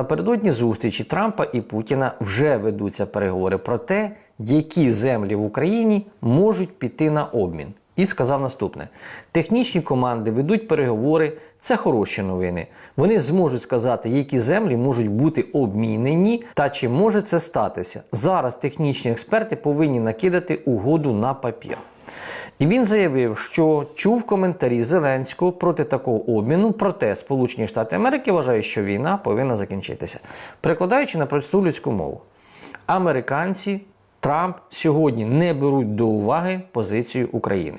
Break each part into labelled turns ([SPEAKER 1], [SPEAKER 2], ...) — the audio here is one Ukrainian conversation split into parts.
[SPEAKER 1] напередодні зустрічі Трампа і Путіна вже ведуться переговори про те, які землі в Україні можуть піти на обмін. І сказав наступне: технічні команди ведуть переговори, це хороші новини. Вони зможуть сказати, які землі можуть бути обмінені та чи може це статися. Зараз технічні експерти повинні накидати угоду на папір. І він заявив, що чув коментарі Зеленського проти такого обміну, проте Сполучені Штати Америки вважають, що війна повинна закінчитися. Перекладаючи на просту людську мову, американці Трамп сьогодні не беруть до уваги позицію України.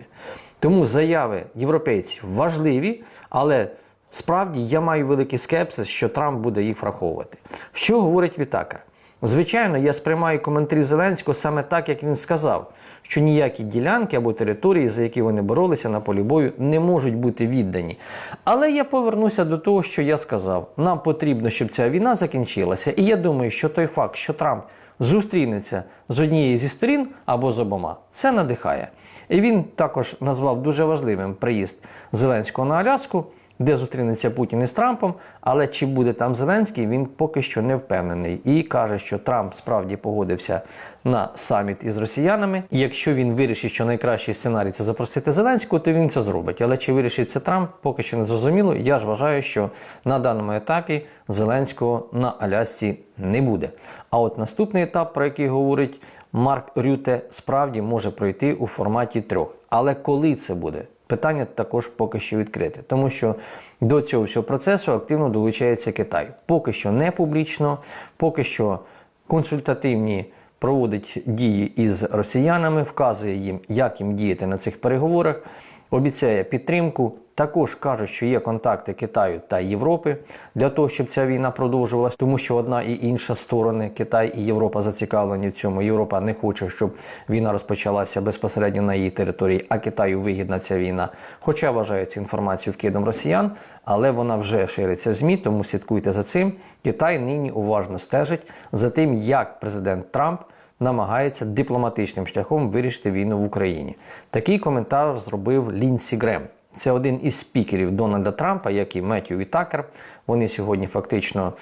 [SPEAKER 1] Тому заяви європейців важливі, але справді я маю великий скепсис, що Трамп буде їх враховувати. Що говорить Вітакер? Звичайно, я сприймаю коментарі Зеленського саме так, як він сказав, що ніякі ділянки або території, за які вони боролися на полі бою, не можуть бути віддані. Але я повернуся до того, що я сказав. Нам потрібно, щоб ця війна закінчилася. І я думаю, що той факт, що Трамп зустрінеться з однією зі сторін або з обома, це надихає. І він також назвав дуже важливим приїзд Зеленського на Аляску де зустрінеться Путін із Трампом, але чи буде там Зеленський, він поки що не впевнений. І каже, що Трамп справді погодився на саміт із росіянами. Якщо він вирішить, що найкращий сценарій це запросити Зеленського, то він це зробить. Але чи вирішить це Трамп, поки що не зрозуміло. Я ж вважаю, що на даному етапі Зеленського на Алясці не буде. А от наступний етап, про який говорить Марк Рюте, справді може пройти у форматі трьох. Але коли це буде? Питання також поки що відкрите, тому що до цього всього процесу активно долучається Китай. Поки що не публічно, поки що консультативні проводить дії із росіянами, вказує їм, як їм діяти на цих переговорах, обіцяє підтримку. Також кажуть, що є контакти Китаю та Європи для того, щоб ця війна продовжувалась, тому що одна і інша сторони Китай і Європа зацікавлені в цьому. Європа не хоче, щоб війна розпочалася безпосередньо на її території, а Китаю вигідна ця війна. Хоча вважає інформацію вкидом росіян, але вона вже шириться змі, тому слідкуйте за цим. Китай нині уважно стежить за тим, як президент Трамп. Намагається дипломатичним шляхом вирішити війну в Україні. Такий коментар зробив Лінсі Грем. Це один із спікерів Дональда Трампа, як і Меттю Вітакер. Вони сьогодні фактично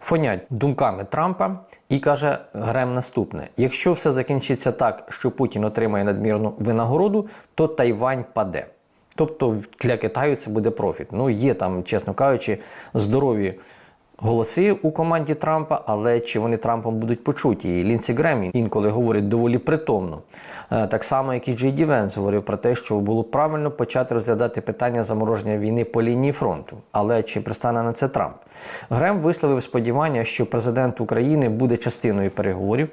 [SPEAKER 1] фонять думками Трампа і каже Грем наступне: якщо все закінчиться так, що Путін отримає надмірну винагороду, то Тайвань паде. Тобто для Китаю це буде профіт. Ну є там, чесно кажучи, здорові голоси у команді Трампа, але чи вони Трампом будуть почуті? І Лінсі Гремі інколи говорить доволі притомно. Е, Так само, як і Джей Ді Венс говорив про те, що було правильно почати розглядати питання замороження війни по лінії фронту. Але чи пристане на це Трамп? Грем висловив сподівання, що президент України буде частиною переговорів.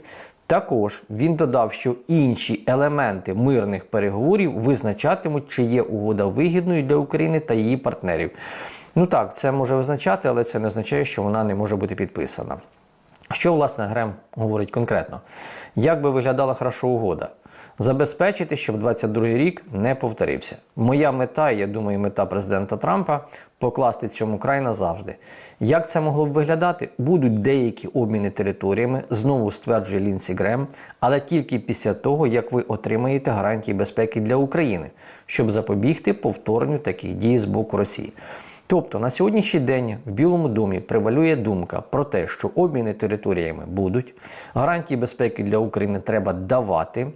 [SPEAKER 1] Також він додав, що інші елементи мирних переговорів визначатимуть, чи є угода вигідною для України та її партнерів. Ну так, це може визначати, але це не означає, що вона не може бути підписана. Що, власне, Грем говорить конкретно? Як би виглядала хороша угода? Забезпечити, щоб 22-й рік не повторився. Моя мета, я думаю, мета президента Трампа покласти цьому край назавжди. Як це могло б виглядати? Будуть деякі обміни територіями, знову стверджує Лінсі Грем, але тільки після того, як ви отримаєте гарантії безпеки для України, щоб запобігти повторенню таких дій з боку Росії. Тобто на сьогоднішній день в Білому домі превалює думка про те, що обміни територіями будуть, гарантії безпеки для України треба давати.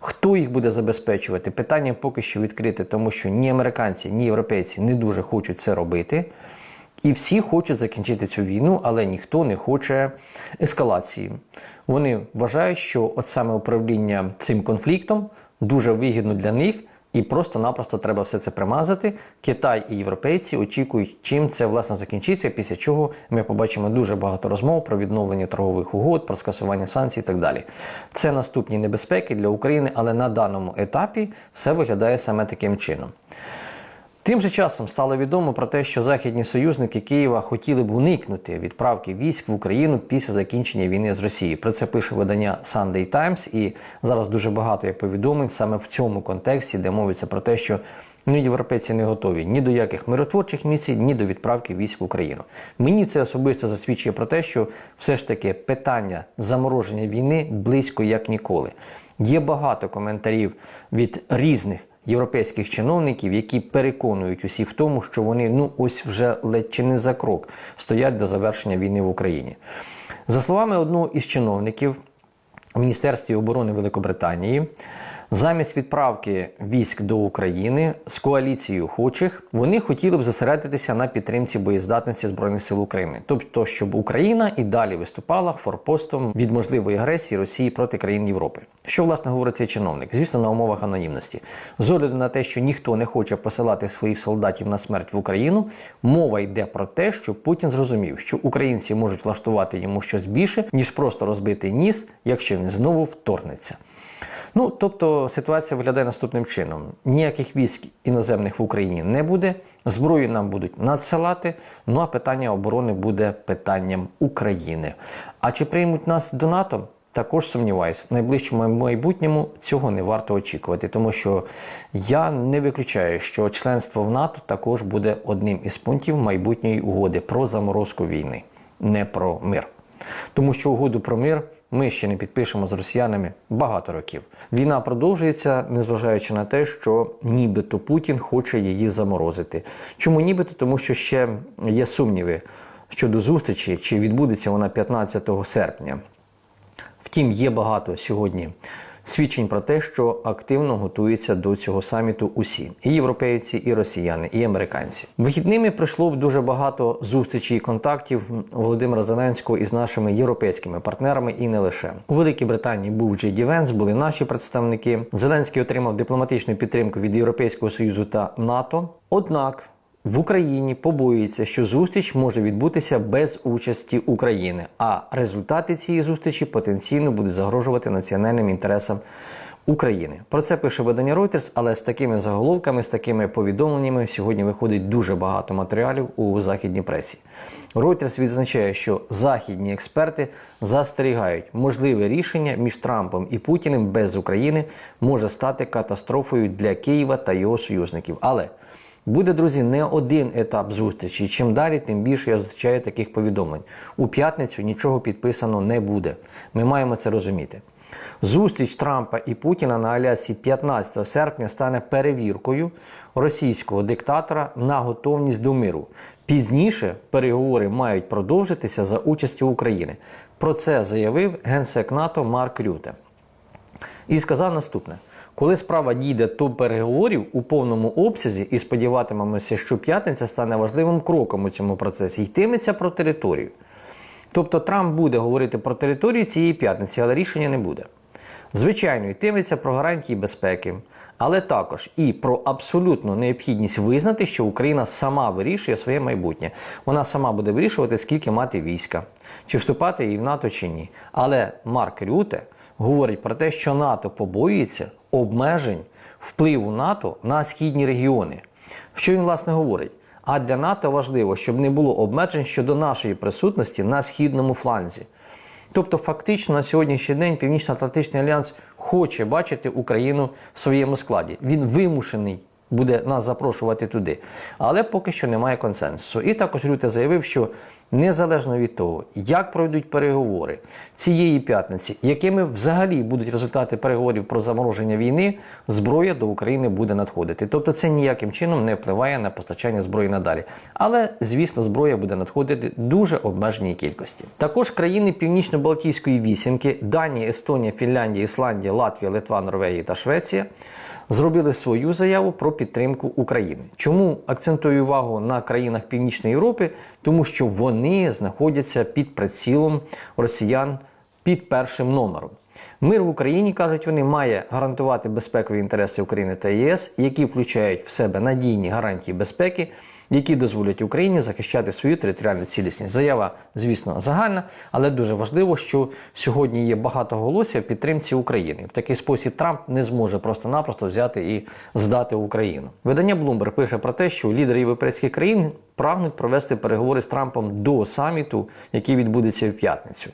[SPEAKER 1] Хто їх буде забезпечувати? Питання поки що відкрите, тому що ні американці, ні європейці не дуже хочуть це робити. І всі хочуть закінчити цю війну, але ніхто не хоче ескалації. Вони вважають, що от саме управління цим конфліктом дуже вигідно для них. І просто-напросто треба все це примазати. Китай і європейці очікують, чим це власне закінчиться, після чого ми побачимо дуже багато розмов про відновлення торгових угод, про скасування санкцій і так далі. Це наступні небезпеки для України, але на даному етапі все виглядає саме таким чином. Тим же часом стало відомо про те, що західні союзники Києва хотіли б уникнути відправки військ в Україну після закінчення війни з Росією. Про це пише видання Sunday Times, і зараз дуже багато є повідомлень саме в цьому контексті, де мовиться про те, що ну, європейці не готові ні до яких миротворчих місій, ні до відправки військ в Україну. Мені це особисто засвідчує про те, що все ж таки питання замороження війни близько як ніколи. Є багато коментарів від різних європейських чиновників, які переконують усі в тому, що вони ну ось вже ледь чи не за крок стоять до завершення війни в Україні. За словами одного із чиновників в Міністерстві оборони Великобританії. Замість відправки військ до України з коаліцією охочих вони хотіли б зосередитися на підтримці боєздатності збройних сил України, тобто, щоб Україна і далі виступала форпостом від можливої агресії Росії проти країн Європи. Що власне говорить цей чиновник? Звісно, на умовах анонімності. З огляду на те, що ніхто не хоче посилати своїх солдатів на смерть в Україну, мова йде про те, що Путін зрозумів, що українці можуть влаштувати йому щось більше, ніж просто розбити ніс, якщо він знову вторгнеться. Ну, тобто ситуація виглядає наступним чином: ніяких військ іноземних в Україні не буде, зброю нам будуть надсилати. Ну а питання оборони буде питанням України. А чи приймуть нас до НАТО? Також сумніваюся, в найближчому майбутньому цього не варто очікувати, тому що я не виключаю, що членство в НАТО також буде одним із пунктів майбутньої угоди про заморозку війни, не про мир. Тому що угоду про мир ми ще не підпишемо з росіянами багато років. Війна продовжується, незважаючи на те, що нібито Путін хоче її заморозити. Чому нібито? Тому що ще є сумніви щодо зустрічі, чи відбудеться вона 15 серпня. Втім, є багато сьогодні свідчень про те, що активно готуються до цього саміту усі і європейці, і росіяни, і американці. Вихідними прийшло б дуже багато зустрічей і контактів Володимира Зеленського із нашими європейськими партнерами, і не лише у Великій Британії був Джей Ді Венс, були наші представники. Зеленський отримав дипломатичну підтримку від Європейського союзу та НАТО. Однак в Україні побоюється, що зустріч може відбутися без участі України, а результати цієї зустрічі потенційно будуть загрожувати національним інтересам України. Про це пише видання Reuters, але з такими заголовками, з такими повідомленнями сьогодні виходить дуже багато матеріалів у західній пресі. Reuters відзначає, що західні експерти застерігають, можливе рішення між Трампом і Путіним без України може стати катастрофою для Києва та його союзників. Але Буде, друзі, не один етап зустрічі. Чим далі, тим більше я зустрічаю таких повідомлень. У п'ятницю нічого підписано не буде. Ми маємо це розуміти. Зустріч Трампа і Путіна на Алясі 15 серпня стане перевіркою російського диктатора на готовність до миру. Пізніше переговори мають продовжитися за участю України. Про це заявив генсек НАТО Марк Рюте. І сказав наступне. Коли справа дійде до переговорів у повному обсязі, і сподіватимемося, що п'ятниця стане важливим кроком у цьому процесі, йтиметься про територію. Тобто Трамп буде говорити про територію цієї п'ятниці, але рішення не буде. Звичайно, йтиметься про гарантії безпеки, але також і про абсолютну необхідність визнати, що Україна сама вирішує своє майбутнє. Вона сама буде вирішувати, скільки мати війська, чи вступати її в НАТО чи ні. Але Марк Рюте говорить про те, що НАТО побоюється обмежень впливу НАТО на східні регіони. Що він власне говорить? А для НАТО важливо, щоб не було обмежень щодо нашої присутності на східному фланзі. Тобто, фактично на сьогоднішній день Північно-Атлантичний альянс хоче бачити Україну в своєму складі. Він вимушений буде нас запрошувати туди. Але поки що немає консенсусу. І також Рюте заявив, що незалежно від того, як пройдуть переговори цієї п'ятниці, якими взагалі будуть результати переговорів про замороження війни, зброя до України буде надходити. Тобто це ніяким чином не впливає на постачання зброї надалі. Але, звісно, зброя буде надходити дуже обмеженій кількості. Також країни Північно-Балтійської вісімки Данія, Естонія, Фінляндія, Ісландія, Латвія, Литва, Норвегія та Швеція зробили свою заяву про підтримку України. Чому акцентую увагу на країнах Північної Європи? Тому що вони знаходяться під прицілом росіян під першим номером. Мир в Україні кажуть, вони має гарантувати безпекові інтереси України та ЄС, які включають в себе надійні гарантії безпеки, які дозволять Україні захищати свою територіальну цілісність. Заява, звісно, загальна, але дуже важливо, що сьогодні є багато голосів підтримці України. В такий спосіб Трамп не зможе просто-напросто взяти і здати Україну. Видання Bloomberg пише про те, що лідери європейських країн прагнуть провести переговори з Трампом до саміту, який відбудеться в п'ятницю.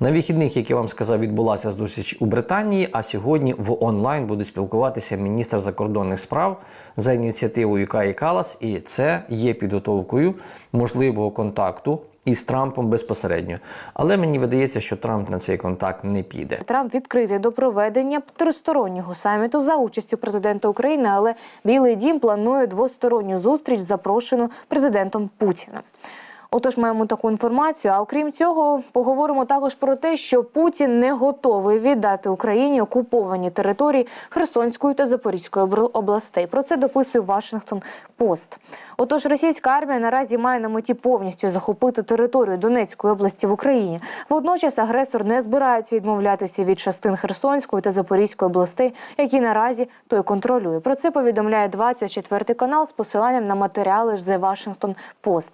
[SPEAKER 1] На вихідних, як я вам сказав, відбулася зустріч у Британії. А сьогодні в онлайн буде спілкуватися міністр закордонних справ за ініціативою Каї Калас, і це є підготовкою можливого контакту із Трампом безпосередньо. Але мені видається, що Трамп на цей контакт не піде.
[SPEAKER 2] Трамп відкритий до проведення тристороннього саміту за участю президента України, але Білий Дім планує двосторонню зустріч, запрошену президентом Путіна. Отож, маємо таку інформацію. А окрім цього, поговоримо також про те, що Путін не готовий віддати Україні окуповані території Херсонської та Запорізької областей. Про це дописує Вашингтон Пост. Отож, російська армія наразі має на меті повністю захопити територію Донецької області в Україні. Водночас агресор не збирається відмовлятися від частин Херсонської та Запорізької областей, які наразі той контролює. Про це повідомляє 24 канал з посиланням на матеріали The Washington Post.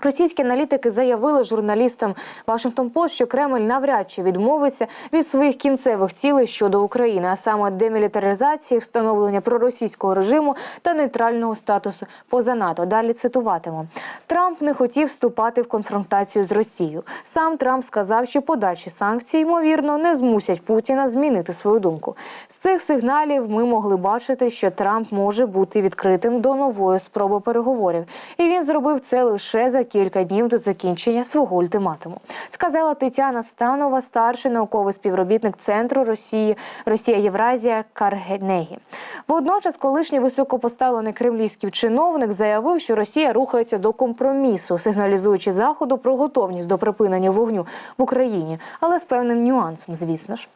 [SPEAKER 2] Російські аналітики заявили журналістам Вашингтон Пост, що Кремль навряд чи відмовиться від своїх кінцевих цілей щодо України, а саме демілітаризації, встановлення проросійського режиму та нейтрального статусу поза НАТО. Далі цитуватиму: Трамп не хотів вступати в конфронтацію з Росією. Сам Трамп сказав, що подальші санкції ймовірно не змусять Путіна змінити свою думку. З цих сигналів ми могли бачити, що Трамп може бути відкритим до нової спроби переговорів, і він зробив це лише за кілька днів до закінчення свого ультиматуму. Сказала Тетяна Станова, старший науковий співробітник центру Росії Росія Євразія Каргенегі. Водночас, колишній високопоставлений кремлівський чиновник заявив, що Росія рухається до компромісу, сигналізуючи заходу про готовність до припинення вогню в Україні, але з певним нюансом, звісно ж.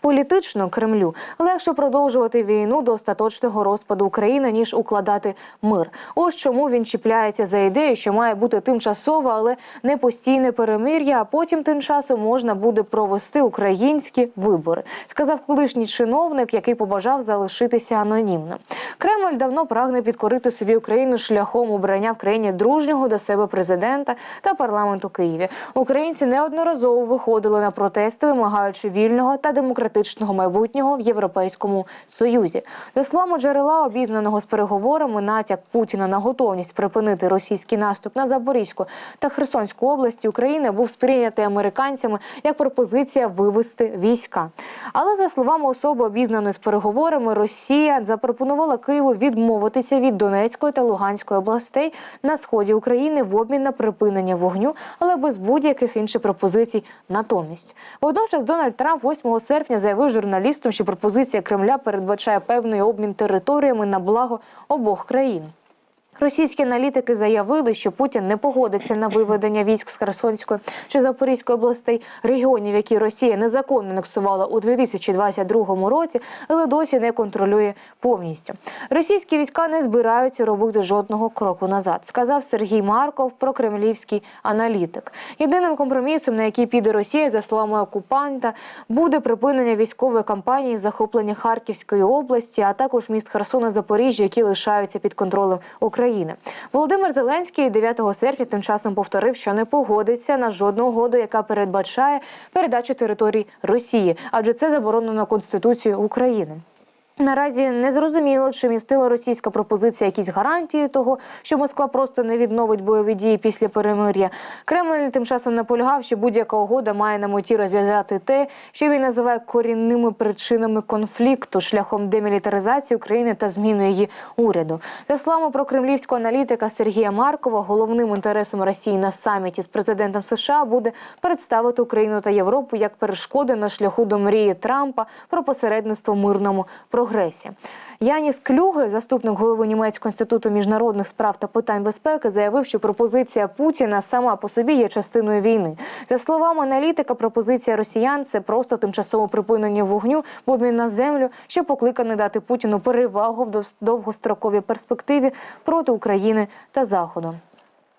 [SPEAKER 2] Політично Кремлю легше продовжувати війну до остаточного розпаду України ніж укладати мир. Ось чому він чіпляється за ідею, що має бути тимчасове, але не постійне перемир'я. А потім тим часом можна буде провести українські вибори, сказав колишній чиновник, який побажав залишитися анонімним. Кремль давно прагне підкорити собі Україну шляхом обрання в країні дружнього до себе президента та парламенту Києві. Українці неодноразово виходили на протести, вимагаючи вільного та демократичного майбутнього в Європейському Союзі. За словами джерела, обізнаного з переговорами, натяк Путіна на готовність припинити російський наступ на Запорізьку та Херсонську області України був сприйнятий американцями як пропозиція вивести війська. Але за словами особи, обізнаної з переговорами, Росія запропонувала Києву відмовитися від Донецької та Луганської областей на сході України в обмін на припинення вогню, але без будь-яких інших пропозицій натомість. Водночас Дональд Трамп 8 серпня заявив журналістам, що пропозиція Кремля передбачає певний обмін територіями на благо обох країн. Російські аналітики заявили, що Путін не погодиться на виведення військ з Херсонської чи Запорізької областей, регіонів, які Росія незаконно анексувала у 2022 році, але досі не контролює повністю. Російські війська не збираються робити жодного кроку назад, сказав Сергій Марков, прокремлівський аналітик. Єдиним компромісом, на який піде Росія, за словами окупанта, буде припинення військової кампанії з захоплення Харківської області, а також міст Херсона Запоріжжя, які лишаються під контролем України. Володимир Зеленський 9 серпня тим часом повторив, що не погодиться на жодну угоду, яка передбачає передачу територій Росії, адже це заборонено Конституцією України. Наразі не зрозуміло, чи містила російська пропозиція якісь гарантії того, що Москва просто не відновить бойові дії після перемир'я. Кремль тим часом наполягав, що будь-яка угода має на меті розв'язати те, що він називає корінними причинами конфлікту шляхом демілітаризації України та зміни її уряду. За словами про кремлівського аналітика Сергія Маркова, головним інтересом Росії на саміті з президентом США буде представити Україну та Європу як перешкоди на шляху до мрії Трампа про посередництво мирному прогресі. Яніс Клюге, заступник голови німецького інституту міжнародних справ та питань безпеки, заявив, що пропозиція Путіна сама по собі є частиною війни. За словами аналітика, пропозиція росіян це просто тимчасове припинення вогню в обмін на землю, що покликане дати Путіну перевагу в довгостроковій перспективі проти України та Заходу.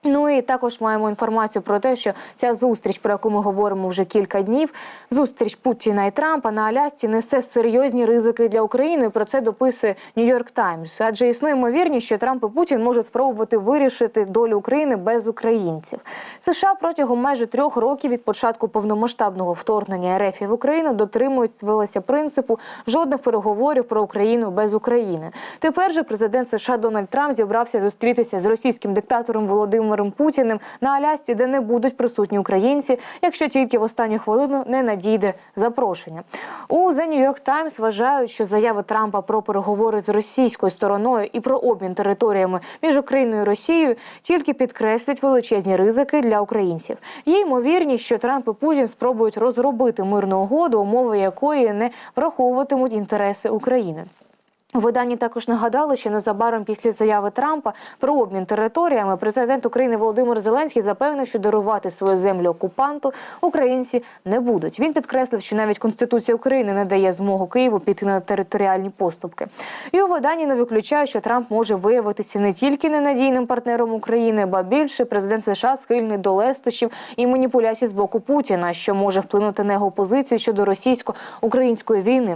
[SPEAKER 2] Ну і також маємо інформацію про те, що ця зустріч, про яку ми говоримо вже кілька днів, зустріч Путіна і Трампа на Алясці несе серйозні ризики для України. Про це дописує Нью-Йорк Таймс. Адже існує ймовірність, що Трамп і Путін можуть спробувати вирішити долю України без українців. США протягом майже трьох років від початку повномасштабного вторгнення РФ в Україну дотримуються принципу жодних переговорів про Україну без України. Тепер же президент США Дональд Трамп зібрався зустрітися з російським диктатором Володимиром Володимиром Путіним на Алясці, де не будуть присутні українці, якщо тільки в останню хвилину не надійде запрошення. У The New York Times вважають, що заяви Трампа про переговори з російською стороною і про обмін територіями між Україною і Росією тільки підкреслюють величезні ризики для українців. Є ймовірність, що Трамп і Путін спробують розробити мирну угоду, умови якої не враховуватимуть інтереси України. У виданні також нагадали, що незабаром після заяви Трампа про обмін територіями президент України Володимир Зеленський запевнив, що дарувати свою землю окупанту українці не будуть. Він підкреслив, що навіть Конституція України не дає змогу Києву піти на територіальні поступки. І у виданні не виключають, що Трамп може виявитися не тільки ненадійним партнером України, ба більше президент США схильний до лестощів і маніпуляцій з боку Путіна, що може вплинути на його позицію щодо російсько-української війни.